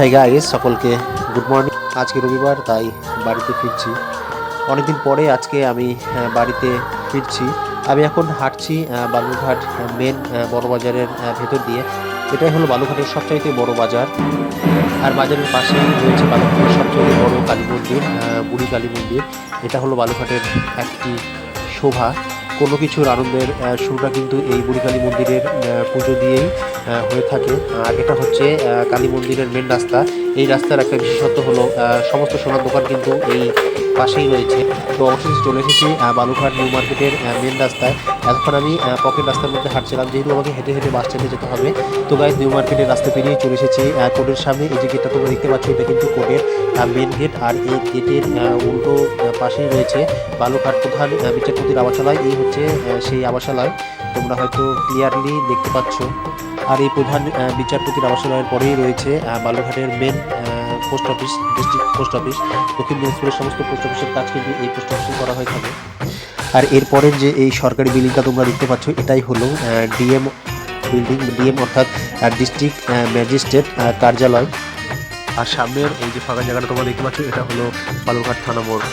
High guys সকলকে good morning আজকে রবিবার, তাই বাড়িতে ফিরছি। অনেকদিন পরে আজকে আমি বাড়িতে ফিরছি। আমি এখন হাঁটছি বালুরঘাট মেন বড় বাজারের ভেতর দিয়ে। এটাই হলো বালুঘাটের সবচাইতে বড় বাজার। আর বাজারের পাশেই রয়েছে বালুঘাটের সবচেয়ে বড় কালী মন্দির বুড়ি কালী মন্দির। এটা হলো বালুঘাটের একটি শোভা। কোনো কিছুর আনন্দের শুরুটা কিন্তু এই বুড়ি কালী মন্দিরের পুজো দিয়েই। হয়ে থাকে। আর এটা হচ্ছে কালী মন্দিরের মেন রাস্তা। এই রাস্তার একটা বিশেষত্ব হলো সমস্ত সোনার দোকান কিন্তু এই পাশেই রয়েছে। তো অবশেষে চলে এসেছি বালুঘাট নিউ মার্কেটের মেন রাস্তায়। এতক্ষণ আমি পকেট রাস্তার মধ্যে হাঁটছিলাম, যেহেতু আমাকে হেঁটে হেঁটে বাস স্ট্যান্ডে যেতে হবে। তো গাইজ নিউ মার্কেটের রাস্তা পেরিয়ে চলে এসেছি। কোর্টের সামনে, এই যে গেটটা তোমরা দেখতে পাচ্ছ, এটা কিন্তু কোর্টের মেন গেট আর এই গেটের উল্টো পাশেই রয়েছে বালুঘাট প্রধান বিচারপতির আবাসালয় এই হচ্ছে সেই আবাসালয় তোমরা হয়তো ক্লিয়ারলি দেখতে পাচ্ছ। আর এই প্রধান বিচারপতির আবাসালয়ের পরেই রয়েছে বালুরঘাটের main post office district post office দক্ষিণ দিনাজপুরের সমস্ত পোস্ট অফিসের কাজ কিন্তু এই পোস্ট অফিসে করা হয়ে থাকে। আর এরপরের যে এই সরকারি বিল্ডিংটা তোমরা দেখতে পাচ্ছ, এটাই হলো ডিএম বিল্ডিং ডিএম অর্থাৎ ডিস্ট্রিক্ট ম্যাজিস্ট্রেট কার্যালয়। আর সামনের এই যে ফাঁকা জায়গাটা তোমরা দেখতে পাচ্ছ, এটা হলো বালুরঘাট থানা মোড়।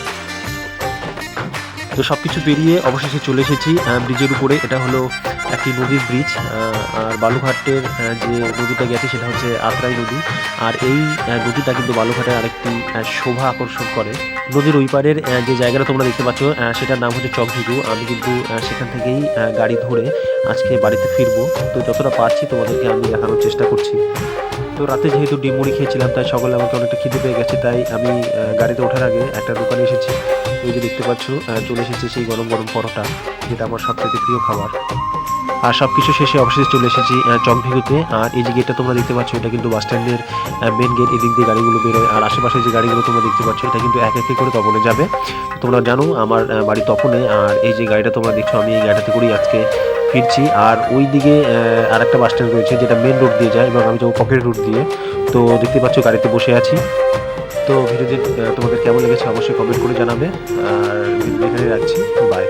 তো সব কিছু পেরিয়ে অবশেষে চলে এসেছি ব্রিজের উপরে। এটা হলো একটি নদীর ব্রিজ আর বালুঘাটের যে নদীটা গেছে সেটা হচ্ছে আত্রাই নদী। আর এই নদীটা কিন্তু বালুঘাটের আরেকটি শোভা আকর্ষণ করে। নদীর ওই পারের যে জায়গাটা তোমরা দেখতে পাচ্ছ সেটার নাম হচ্ছে চকভিগু আমি কিন্তু সেখান থেকেই গাড়ি ধরে আজকে বাড়িতে ফিরবো। তো যতটা পারছি তোমাদেরকে আমি দেখানোর চেষ্টা করছি। তো রাতে যেহেতু ডিম মুড়ি খেয়েছিলাম, তাই সকালে আমাকে অনেকটা খিদে পেয়ে গেছে, তাই আমি গাড়িতে ওঠার আগে একটা দোকানে এসেছি। এই যে দেখতে পাচ্ছ চলে এসেছে সেই গরম গরম পরোটা, যেটা আমার সবথেকে প্রিয় খাবার। আর সব কিছু শেষে অবশেষে চলে এসেছি চকভিগুতে। আর এই যে গেটটা তোমরা দেখতে পাচ্ছ, এটা কিন্তু বাস স্ট্যান্ডের মেন গেট এদিক দিয়ে গাড়িগুলো বেরোয়। আর আশেপাশে যে গাড়িগুলো তোমরা দেখতে পাচ্ছ, এটা কিন্তু এক একে করে তপনে যাবে। তোমরা জানো, আমার বাড়ি তপনে, আর এই যে গাড়িটা তোমরা দেখছ, আমি এই গাড়িটাতে করেই আজকে ফিরছি। আর ওই দিকে আর একটা বাস স্ট্যান্ড রয়েছে যেটা মেন রোড দিয়ে যায় এবং আমি যাব পকেট রোড দিয়ে। তো দেখতে পাচ্ছ গাড়িতে বসে আছি। তো ভিডিওটি তোমাদের কেমন লেগেছে অবশ্যই কমেন্ট করে জানাবে। আর এখানে রাখছি। বাই